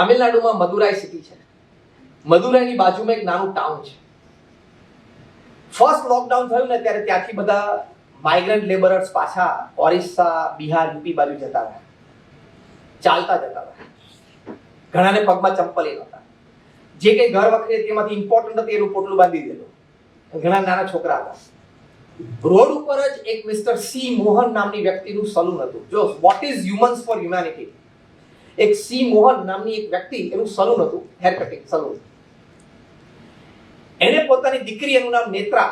તામિલનાડુમાં Madurai city છે. મદુરાઈની બાજુમાં એક નાનું ટાઉન છે. ફર્સ્ટ લોકડાઉન થયું ને ત્યારે ત્યાંથી બધા માઇગ્રન્ટ લેબરર્સ પાછા ઓરિસ્સા, બિહાર યુપી બાજુ જતા રહ્યા. ચાલતા જતા રહ્યા. ઘણાને પગમાં ચંપલ એ નહોતા. જે કંઈ ઘર વખતે તેમાંથી ઇમ્પોર્ટન્ટ હતી એનું પોટલું બાંધી દેલું ઘણા નાના છોકરા હતા. રોડ ઉપર જ એક મિસ્ટર સી મોહન નામની વ્યક્તિનું સલૂન હતું. જો what is humans for humanity એક સી મોહન નામની એક વ્યક્તિ, એનું સલૂન હતું હેર કટિંગ સલૂન. એને પોતાની દીકરી એનું નામ નેત્રા.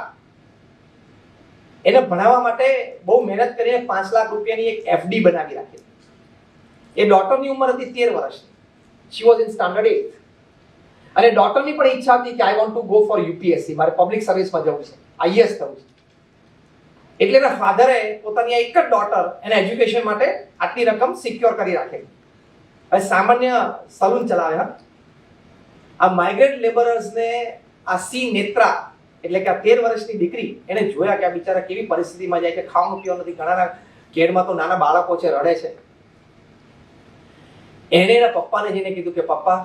એને ભણાવવા માટે બહુ મહેનત કરીને પાંચ લાખ રૂપિયાની એક એફડી બનાવી રાખી. એ ડોટરની ઉંમર હતી તેર વર્ષની she was in standard eight અને ડોટરની પણ ઈચ્છા હતી કે I want to go for UPSC મારે પબ્લિક સર્વિસમાં જવું છે. આઈએસ થવું છે. એટલે એના ફાધરે પોતાની એક જ ડોટર એને એજ્યુકેશન માટે આટલી રકમ સિક્યોર કરી રાખેલી. હવે સામાન્ય સલૂન ચલાવ્યા આ માઇગ્રેન્ટ લેબરર્સને આ સી નેત્રા, એટલે કે આ તેર વર્ષની દીકરી, એને જોયા કે આ બિચારા કેવી પરિસ્થિતિમાં જાય કે ખાવાનું પીવાનું નથી, ઘણાના કેડમાં તો નાના બાળકો છે, રડે છે. એણે એના પપ્પાને જઈને કીધું કે, પપ્પા,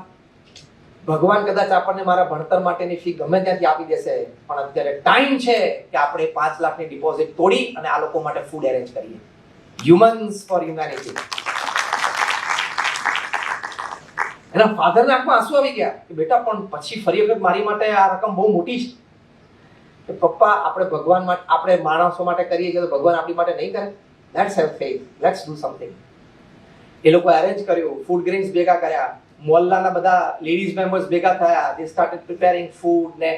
ભગવાન કદાચ આપણને મારા ભણતર માટેની ફી ગમે ત્યાંથી આપી દેશે, પણ અત્યારે ટાઈમ છે કે આપણે પાંચ લાખની ડિપોઝિટ તોડી અને આ લોકો માટે ફૂડ એરેન્જ કરીએ. હ્યુમન્સ ફોર હ્યુમેનિટી એના ફાધરના આંખમાં આંસુ આવી ગયા કે બેટા, પણ પછી ફરી વખત મારી માટે આ રકમ બહુ મોટી છે. કે પપ્પા, આપણે ભગવાન માટે, આપણે માણસો માટે કરીએ છીએ તો ભગવાન આપણી માટે નહીં કરે. Let's have faith let's do something એ લોકો અરેન્જ કર્યું. ફૂડ ગ્રેન્સ ભેગા કર્યા. મોહલ્લાના બધા લેડીઝ મેમ્બર્સ ભેગા થયા. દે સ્ટાર્ટેડ પ્રિપેરિંગ ફૂડ ને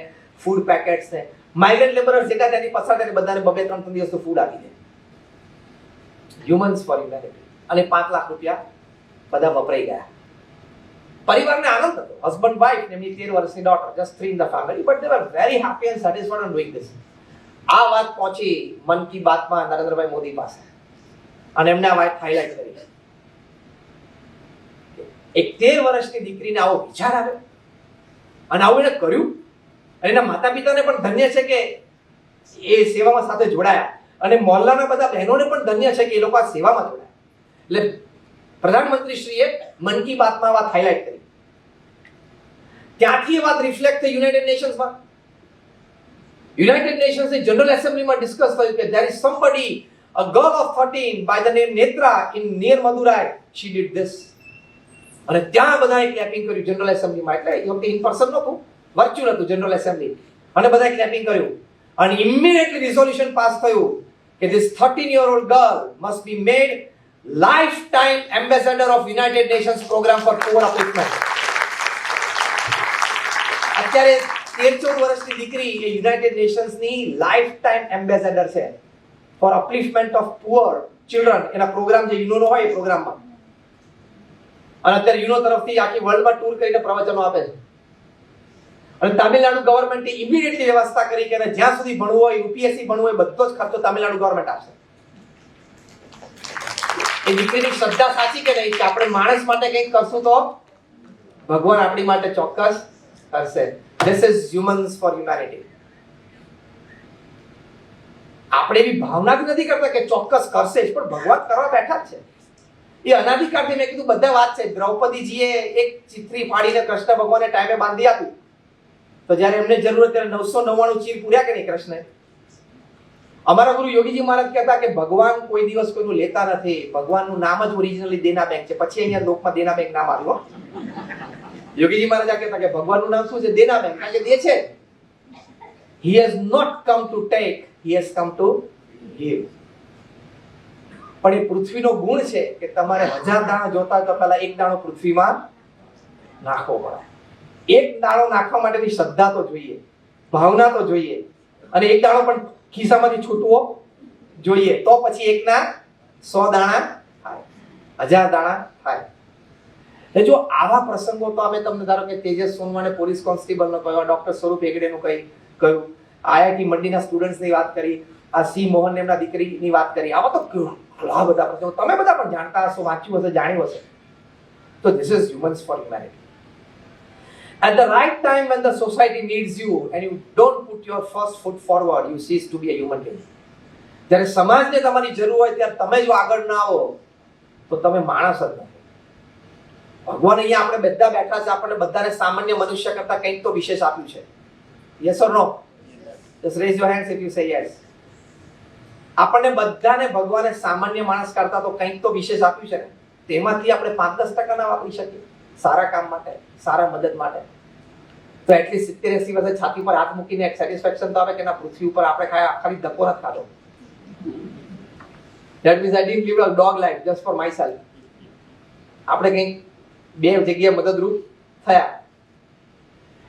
ફૂડ પેકેટ્સ ને. માઇગ્રન્ટ લેબરર્સ જેટલા ત્યાંથી પસાર થઈને બધાને બબે ત્રણ ત્રણ દિવસ ફૂડ આપી દે. હ્યુમન્સ ફોર હ્યુમેનિટી અને પાંચ લાખ રૂપિયા બધા વપરાઈ ગયા. પરિવારને આનંદ હતો હસબન્ડ વાઇફ એમની તેર વર્ષની daughter just three in the family but they were very happy and satisfied on doing this આ વાત પહોંચી મન કી બાતમાં નરેન્દ્રભાઈ મોદી પાસે. અને એમને આ વાત હાઇલાઇટ કરી. એક તેર વર્ષની દીકરીને આવો વિચાર આવ્યો. અને આવું એને કર્યું. અને એના માતા પિતાને પણ ધન્ય છે કે એ સેવામાં સાથે જોડાયા. અને મોહલ્લાના બધા બહેનોને પણ ધન્ય છે કે એ લોકો આ સેવામાં જોડાયા. એટલે પ્રધાનમંત્રીશ્રીએ મન કી બાતમાં વાત હાઇલાઇટ કરી. ત્યાંથી એ વાત રિફ્લેક્ટ થઈ યુનાઇટેડ નેશન્સમાં યુનાઇટેડ નેશન્સની જનરલ એસેમ્બલીમાં ડિસ્કસ થયું કે there is somebody a girl of 13 by the name Netra in near Madurai she did this અને ત્યાં બધાએ ક્લેપિંગ કર્યું જનરલ એસેમ્બલીમાં એટલે એ વખતે ઇન પર્સન નહોતું. વર્ચ્યુઅલ હતું જનરલ એસેમ્બલી અને બધાએ ક્લેપિંગ કર્યું. અને ઇમિડિયેટલી રિઝોલ્યુશન પાસ થયું કે this thirteen year old girl must be made life time ambassador of United Nations programme for poor upliftment અત્યારે તેર ચૌદ વર્ષની દીકરી એ યુનાઇટેડ નેશન્સની લાઈફ ટાઈમ એમ્બેસેડર છે. For upliftment of poor children એના પ્રોગ્રામ જે યુનોનો હોય એ પ્રોગ્રામમાં. અને અત્યારે યુનો તરફથી આખી વર્લ્ડમાં ટૂર કરીને પ્રવચનો આપે છે. અને તામિલનાડુ ગવર્મેન્ટે ઇમિડિયેટલી વ્યવસ્થા કરી કે જ્યાં સુધી ભણવું હોય યુપીએસસી ભણવું હોય, બધો જ ખર્ચો તામિલનાડુ ગવર્મેન્ટ આપશે. એ દીકરીની શ્રદ્ધા સાચી કે નહીં? કે આપણે માણસ માટે કંઈક કરશું તો ભગવાન આપણી માટે ચોક્કસ કરશે. This is humans for humanity. આપણે એવી ભાવના જ નથી કરતા કે ચોક્કસ કરશે જ, પણ ભગવાન કરવા બેઠા જ છે. એ અનાધિકારથી મેં કીધું, બધા વાત છે. દ્રૌપદીજીએ એક ચિત્રી ફાડીને કૃષ્ણ ભગવાનને ટાઈમે બાંધી આપ્યું. તો જ્યારે એમને જરૂર ત્યારે નવસો નવ્વાણું ચીર પૂર્યા કે નહીં કૃષ્ણે? અમારા ગુરુ યોગીજી મહારાજ કહેતા કે ભગવાન કોઈ દિવસ કોઈનું લેતા નથી. ભગવાનનું નામ જ ઓરિજિનલી દેના બેંક છે. પછી અહીંયા લોકમાં દેના બેંક નામ આવ્યું. યોગીજી મહારાજ આ કહેતા કે ભગવાનનું નામ શું છે? દેના બેન કારણ દે છે. He has not come to take he has come to give પણ એ પૃથ્વીનો ગુણ છે કે તમારે હજાર દાણા જોતા તો પહેલા એક દાણો પૃથ્વીમાં નાખવો પડે. એક દાણો નાખવા માટેની શ્રદ્ધા તો જોઈએ, ભાવના તો જોઈએ, અને એક દાણો પણ ખિસ્સામાંથી છૂટવો જોઈએ. તો પછી એકના સો દાણા થાય. હજાર દાણા થાય. એટલે જો આવા પ્રસંગો તો અમે તમને ધારો કે તેજસ સોનવાને પોલીસ કોન્સ્ટેબલનો કહ્યો ડોક્ટર સ્વરૂપ હેગડેનું કહી કહ્યું આઈઆઈટી મંડીના સ્ટુડન્ટ્સની વાત કરી આ સી મોહન એમના દીકરીની વાત કરી આવા તો ઘણા બધા પ્રસંગો. તમે બધા પણ જાણતા હશો વાંચ્યું હશે જાણ્યું હશે. તો this is humans for humanity At the right time when the society needs you and you don't put your first foot forward, you cease to be a human being. જ્યારે સમાજને તમારી જરૂર હોય ત્યારે તમે જો આગળ ના આવો તો તમે માણસ જ નથી ભગવાન અહીંયા આપણે બધા બેઠા છે, આપણને બધાને સામાન્ય મનુષ્ય કરતા કંઈક તો વિશેષ આપ્યું છે. Yes or no just raise your hands if you say yes આપણને બધાને ભગવાને સામાન્ય માણસ કરતા તો કંઈક તો વિશેષ આપ્યું છે ને? તેમાંથી આપણે પાંચ દસ ટકા ના વાપરી શકીએ. સારા કામ માટે, સારા મદદ માટે. તો એટલીસ્ટ સિત્તેર એસી વર્ષે છાતી પર હાથ મૂકીને એક સેટિસ્ફેક્શન તો આવે કે ના, પૃથ્વી ઉપર આપણે ખાયા ખાલી ધક્કો નથી ખાધો. That means I didn't live dog life just for myself આપણે કંઈક બે જગ્યાએ મદદરૂપ થયા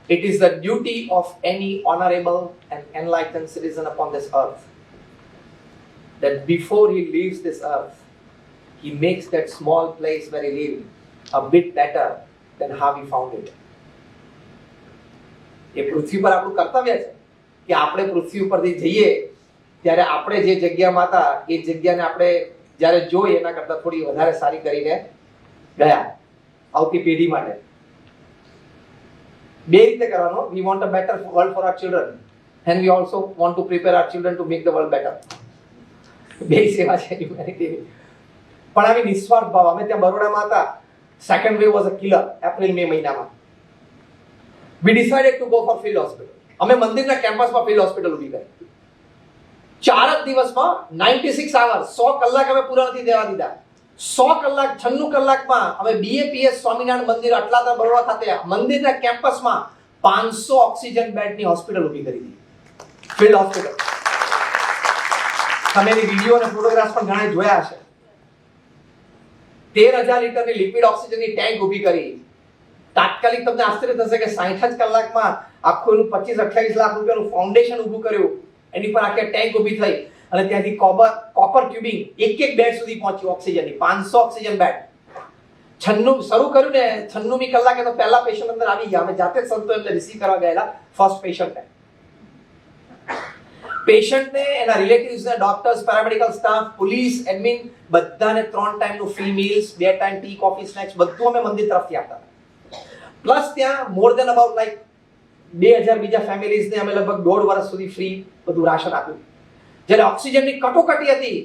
It is the duty of any honorable and enlightened citizen upon this earth that before he leaves this earth, he makes that small place where he lived a bit better than how he found it. એ પૃથ્વી પર આપણું કર્તવ્ય છે કે આપણે પૃથ્વી ઉપરથી જઈએ ત્યારે આપણે જે જગ્યામાં હતા એ જગ્યાને આપણે જ્યારે જોઈ એના કરતાં થોડી વધારે સારી કરીને ગયા આવતી પેઢી માટે. બે રીતે કરવાનો. We want a better world for our children and we also want to prepare our children to make the world better બે સેવા છે હ્યુમેનિટી પણ આવી નિસ્વાર્થ ભાવ. અમે ત્યાં બરોડામાં હતા. Second wave was a killer April May મહિનામાં. We decided to go for field hospital અમે મંદિરના કેમ્પસમાં ફિલ્ડ હોસ્પિટલ ઊભી કરી. ચાર જ દિવસમાં નાઇન્ટી સિક્સ આવર્સ સો કલાક અમે પૂરા નથી દેવા દીધા. સો કલાક, છન્નું કલાકમાં અમે બીએપીએસ સ્વામિનારાયણ મંદિર અટલાતા બરોડા ખાતે મંદિરના કેમ્પસમાં પાંચસો ઓક્સિજન બેડની હોસ્પિટલ ઊભી કરી દીધી. ફિલ્ડ હોસ્પિટલ તમે એની વીડિયો અને ફોટોગ્રાફ્સ પણ ઘણા જોયા હશે. તેર હજાર લીટરની લિક્વિડ ઓક્સિજનની ટેન્ક ઊભી કરી. તાત્કાલિક તમને આશ્ચર્ય થશે કે સાઠ જ કલાકમાં આખું એનું પચીસ અઠ્યાવીસ લાખ રૂપિયાનું ફાઉન્ડેશન ઊભું કર્યું. એની પર આખી ટેન્ક ઊભી થઈ. અને ત્યાંથી કોપર કોપર ક્યુબિંગ એક એક બેડ સુધી પહોંચ્યું ઓક્સિજનની પાંચસો ઓક્સિજન બેડ છન્નું શરૂ કર્યું ને છન્નુમી કલાકે તો પહેલા પેશન્ટ અંદર આવી ગયા. અમે જાતે સંતો એમને રિસીવ કરવા ગયેલા. ફર્સ્ટ પેશન્ટને પેશન્ટને એના રિલેટિવ્સને doctors paramedical staff police admin બધાને ત્રણ ટાઈમનું ફ્રી મીલ્સ બે ટાઈમ ટી કોફી સ્નેક્સ બધું અમે મંદિર તરફથી આપતા પ્લસ ત્યાં મોર દેન અબાઉટ લાઈક બે હજાર બીજા ફેમિલીઝને અમે લગભગ દોઢ વર્ષ સુધી ફ્રી બધું રાશન આપ્યું. જ્યારે ઓક્સિજનની કટોકટી હતી,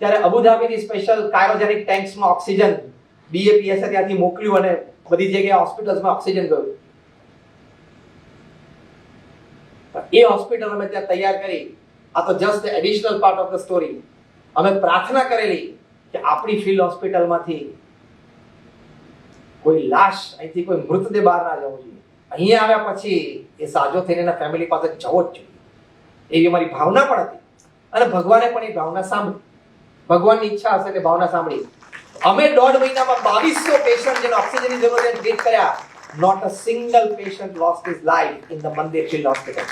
ત્યારે અબુધાબીની સ્પેશિયલ કાયરોજેનિક ટેન્ક્સમાં ઓક્સિજન બીએપીએસએ ત્યાંથી મોકલ્યું અને બધી જગ્યાએ હોસ્પિટલ્સમાં ઓક્સિજન ગયું. એ હોસ્પિટલ અમે ત્યાં તૈયાર કરી. આ તો just additional part of the story અમે પ્રાર્થના કરેલી કે આપણી ફિલ્ડ હોસ્પિટલમાંથી કોઈ લાશ અહીંથી કોઈ મૃતદેહ બહાર ના જવો જોઈએ. અહીંયા આવ્યા પછી એ સાજો થઈને એના ફેમિલી પાસે જવો જ જોઈએ. એવી અમારી ભાવના પણ હતી. અને ભગવાને પણ એ ભાવના સાંભળી. ભગવાનની ઈચ્છા હશે કે ભાવના સાંભળી. અમે દોઢ મહિનામાં બાવીસો પેશન્ટ જેને ઓક્સિજનની જરૂર છે ટ્રીટ કર્યા. Not a single patient lost his life in the mandir field hospital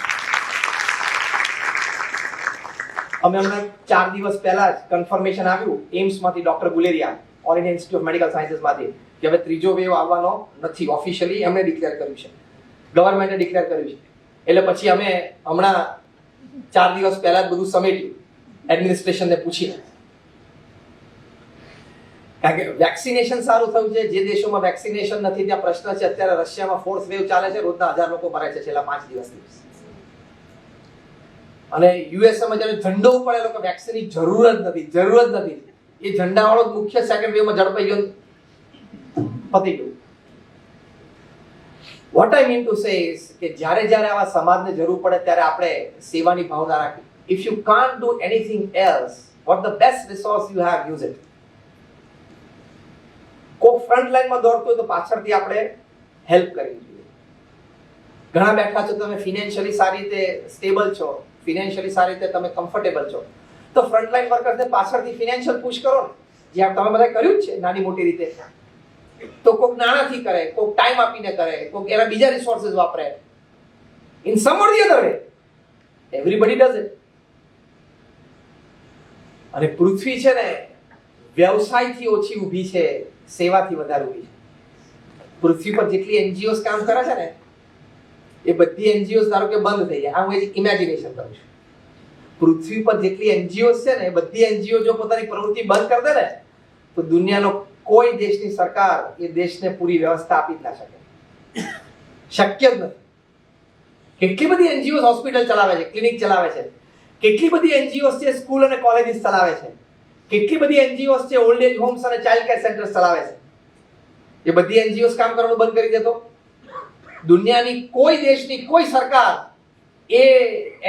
અમે હમણાં ચાર દિવસ પહેલા જ કન્ફર્મેશન આવ્યું એમ્સમાંથી doctor Guleria All India Institute of Medical સાયન્સીસમાંથી કે હવે ત્રીજો વેવ આવવાનો નથી ઓફિશિયલી એમણે ડિક્લેર કર્યું છે. ગવર્મેન્ટે ડિક્લેર કર્યું છે. એટલે પછી અમે હમણાં ચાર દિવસ પહેલા જ બધું સમેટ્યું. એડમિનિસ્ટ્રેશનને પૂછીને કારણ કે વેક્સિનેશન સારું થયું છે. જે દેશોમાં વેક્સિનેશન નથી, ત્યાં પ્રશ્ન છે. અત્યારે રશિયામાં ફોર્થ વેવ ચાલે છે. રોજના હજાર લોકો મરે છે છેલ્લા પાંચ દિવસથી અને યુએસએમાં જ્યારે ઝંડો પડેલો કે વેક્સિનની જરૂર જ નથી, જરૂર જ નથી. એ ઝંડાવાળો મુખ્ય સેકન્ડ વેવમાં ઝડપાઈ ગયો. પતી ગયું. વોટ આઈ મીન ટુ સે કે જ્યારે જ્યારે આવા સમાજને જરૂર પડે ત્યારે આપણે સેવાની ભાવના રાખી if you can't do anything else what the best resource you have use it coke front લાઈનમાં દોડતું હોય તો પાછળથી આપણે હેલ્પ કરવી જોઈએ. ઘણા બેઠા છો તમે ફિનાન્શિયલી સારી રીતે સ્ટેબલ છો ફિનાન્શિયલી સારી રીતે તમે કમ્ફર્ટેબલ છો. તો ફ્રન્ટ લાઈન વર્કર્સને પાછળથી ફિનાન્શિયલ પુશ કરો ને. જે તમે બધા કર્યું જ છે, નાની મોટી રીતે. તો કોઈક નાણાંથી કરે કોઈક ટાઈમ આપીને કરે કોઈક એના બીજા રિસોર્સિસ વાપરે. In some or the other everybody does it અને પૃથ્વી છે ને, વ્યવસાયથી ઓછી ઊભી છે, સેવાથી વધારે ઊભી છે. પૃથ્વી પર જેટલી એનજીઓસ કામ કરે છે ને, એ બધી એનજીઓસ ધારો કે બંધ થઈ જાય. આ હું ઇમેજિનેશન કરું છું. પૃથ્વી પર જેટલી એનજીઓસ છે ને બધી એનજીઓ જો પોતાની પ્રવૃત્તિ બંધ કરી દે ને, તો દુનિયાનો કોઈ દેશની સરકાર એ દેશને પૂરી વ્યવસ્થા આપી ના શકે. શક્ય જ નથી. કેટલી બધી એનજીઓ હોસ્પિટલ ચલાવે છે, ક્લિનિક ચલાવે છે, કેટલી બધી એનજીઓ છે સ્કૂલ અને કોલેજીસ ચલાવે છે, કેટલી બધી એનજીઓ છે ઓલ્ડ એજ હોમ્સ અને ચાઇલ્ડ કેર સેન્ટર્સ ચલાવે છે. એ બધી એનજીઓ કામ કરવાનું બંધ કરી દેતો દુનિયાની કોઈ દેશની કોઈ સરકાર એ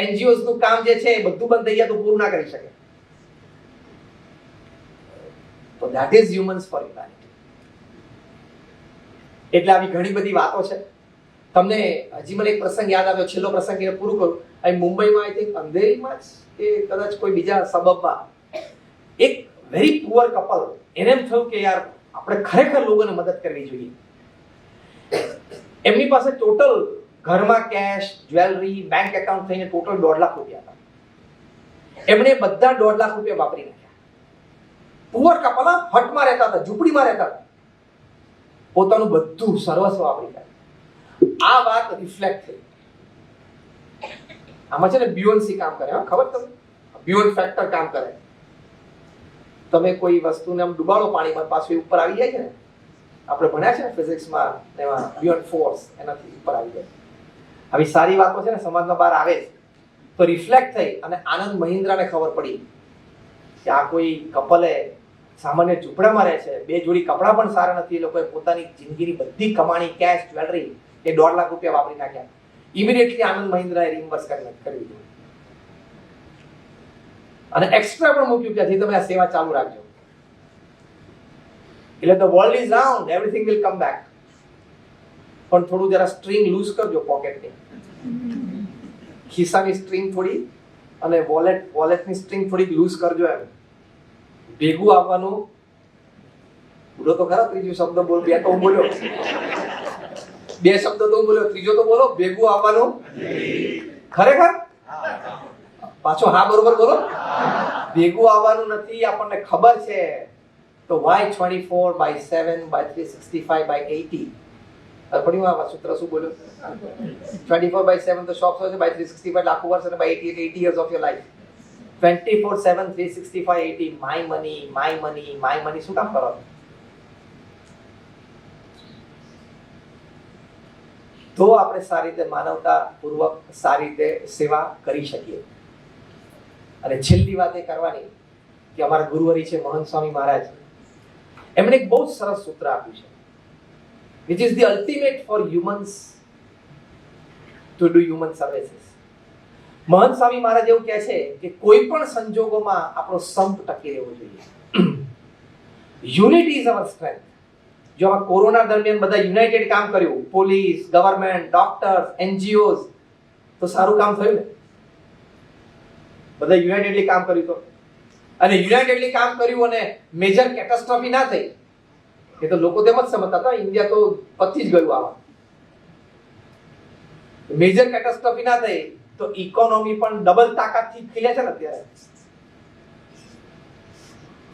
એનજીઓસનું કામ જે છે એ બધું બંધ થઈ ગયા તો પૂરું ના કરી શકે. તો that is humans for humanity એટલે આવી ઘણી બધી વાતો છે. તમને હજી મને એક પ્રસંગ યાદ આવ્યો, છેલ્લો પ્રસંગ એને પૂરું કરું. અહીં મુંબઈમાં આઈ થિંક અંધેરીમાં જ કે કદાચ કોઈ બીજા સબબમાં એક વેરી પુઅર કપલ એને એમ થયું કે યાર, આપણે ખરેખર લોકોને મદદ કરવી જોઈએ. એમની પાસે ટોટલ ઘરમાં કેશ જ્વેલરી બેંક એકાઉન્ટ થઈને ટોટલ દોઢ લાખ રૂપિયા હતા. એમણે બધા દોઢ લાખ રૂપિયા વાપરી નાખ્યા પુઅર કપલ હટમાં રહેતા હતા, ઝૂંપડીમાં રહેતા હતા. પોતાનું બધું સર્વસ્વ વાપરી નાખ્યું. આ વાત રિફ્લેક્ટ થઈ. આમાં છે ને બ્યુઅન્સી કામ કરે, હા, ખબર તમને? બ્યુઅન ફેક્ટર કામ કરે. તમે કોઈ વસ્તુને આમ ડુબાડો પાણીમાં, પાછું ઉપર આવી જાય છે ને? આપણે ભણ્યા છે ને ફિઝિક્સમાં એમાં બ્યુઅન ફોર્સ એનાથી ઉપર આવી જાય. આવી સારી વાતો છે ને સમાજમાં બહાર આવે તો રિફ્લેક્ટ થઈ અને આનંદ મહિન્દ્રાને ખબર પડી કે આ કોઈ કપલે સામાન્ય ઝૂંપડામાં રહે છે. બે જોડી કપડાં પણ સારા નથી. એ લોકોએ પોતાની જિંદગીની બધી કમાણી કેશ જ્વેલરી એ દોઢ લાખ રૂપિયા વાપરી નાખ્યા. ઇમિડિયેટલી આનંદ મહિન્દ્રાએ રિમ્બર્સ કરી કરી દીધું. અને એક્સ્ટ્રા પણ મૂક્યું કે તમે આ સેવા ચાલુ રાખજો. એટલે the world is round everything will come back પણ થોડું જરા સ્ટ્રિંગ લૂઝ કરજો પોકેટની ખિસ્સાની સ્ટ્રિંગ થોડી અને વોલેટ વોલેટની સ્ટ્રિંગ થોડીક લૂઝ કરજો એમ. ભેગું આવવાનું. બોલો તો ખરા, ત્રીજો શબ્દ બોલ, બે તો બોલ્યો. બે શબ્દ તો બોલ્યો, ત્રીજો તો બોલો, ભેગું આવવાનું. ખરેખર? પાછો હા બરોબર બોલો. ભેગું આવવાનું નથી, આપણને ખબર છે. તો why twenty four by seven by three sixty five by eighty આ સૂત્ર શું બોલ્યો? ટ્વેન્ટી ફોર બાય સેવન તો શોપ છે બાય થ્રી સિક્સટી ફાઈવ લાખો વર્ષ અને by eighty eighty years of your life twenty four seven three sixty five eighty my money my money my money શું કામ કરો? તો આપણે સારી રીતે માનવતા પૂર્વક સારી રીતે સેવા કરી શકીએ. અને છેલ્લી વાત એ કરવાની કે અમારા ગુરુવરી છે મહંત સ્વામી મહારાજ. એમણે એક બહુ સરસ સૂત્ર આપ્યું છે. Which is the ultimate for humans to do human services Mahant Swami Maharaj એવું કહે છે કે કોઈ પણ સંજોગોમાં આપણો સંપ ટકી રહેવો જોઈએ. યુનિટી ઇઝ અવર સ્ટ્રેન્થ જો આ કોરોના દરમિયાન બધા યુનાઇટેડ કામ કર્યું, પોલીસ, ગવર્મેન્ટ, ડોક્ટર્સ, એનજીઓઝ, તો સારું કામ થયું ને? બધા યુનાઇટેડલી કામ કર્યું તો? અને યુનાઇટેડલી કામ કર્યું અને મેજર કેટાસ્ટ્રોફી ના થઈ, એ તો લોકો તેમ જ સમજતા હતા, ઇન્ડિયા તો પતી જ ગયું આમાં મેજર કેટાસ્ટ્રોફી ના થઈ તો ઇકોનોમી પણ ડબલ તાકાતથી ખીલે છે અત્યારે?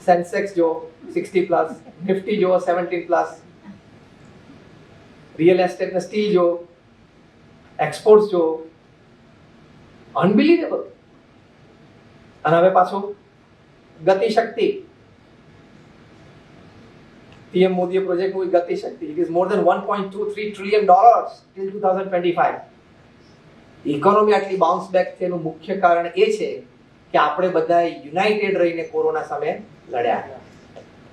સેન્સેક્સ જો સિક્સટી પ્લસ નિફ્ટી જો સેવન્ટીન પ્લસ રિયલ એસ્ટેટ ને સ્ટીલ જો એક્સપોર્ટ્સ જો અનબિલીવેબલ અને હવે પાછું ગતિશક્તિ. પીએમ મોદીએ project movie Gatishakti. It is more than one point two three trillion dollars till two thousand twenty five economy આટલી બાઉન્સ બેક થયેલું મુખ્ય કારણ એ છે કે આપણે બધા યુનાઇટેડ રહીને કોરોના સામે લડ્યા.